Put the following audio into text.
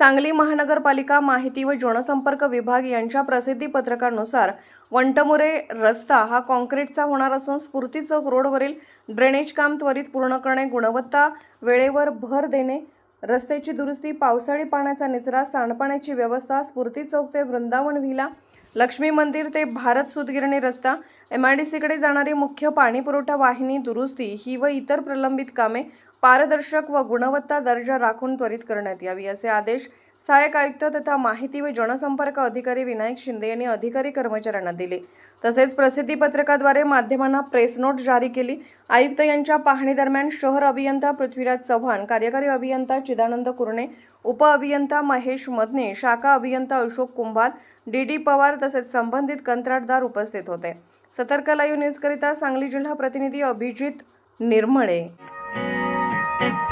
सांगली महानगरपालिका माहिती व जनसंपर्क विभाग यांच्या प्रसिद्धी पत्रकानुसार वंटमुरे रस्ता हा कॉन्क्रीटचा होणार असून स्फूर्ती चौक रोडवरील ड्रेनेज काम त्वरित पूर्ण करणे गुणवत्ता वेळेवर भर देणे रस्त्याची दुरुस्ती पावसाळी पाण्याचा निचरा सांडपाण्याची व्यवस्था स्फूर्ती चौक ते वृंदावन व्हिला लक्ष्मी मंदिर ते भारत सुतगिरणी रस्ता एम आय डी सीकडे जाणारी मुख्य पाणीपुरवठा वाहिनी दुरुस्ती ही व इतर प्रलंबित कामे पारदर्शक व गुणवत्ता दर्जा राखून त्वरित करण्यात यावी असे आदेश सहाय्यक आयुक्त तथा माहिती व जनसंपर्क अधिकारी विनायक शिंदे यांनी अधिकारी कर्मचाऱ्यांना दिले. तसेच प्रसिद्धी पत्रकाद्वारे माध्यमांना प्रेस नोट जारी केली. आयुक्त यांच्या पाहणीदरम्यान शहर अभियंता पृथ्वीराज चव्हाण कार्यकारी अभियंता चिदानंद कुरणे उप अभियंता महेश मदने शाखा अभियंता अशोक कुंभार डी डी पवार तसेच संबंधित कंत्राटदार उपस्थित होते. सतर्क लाईव्ह न्यूजकरिता सांगली जिल्हा प्रतिनिधी अभिजित निर्मळे. Thank you.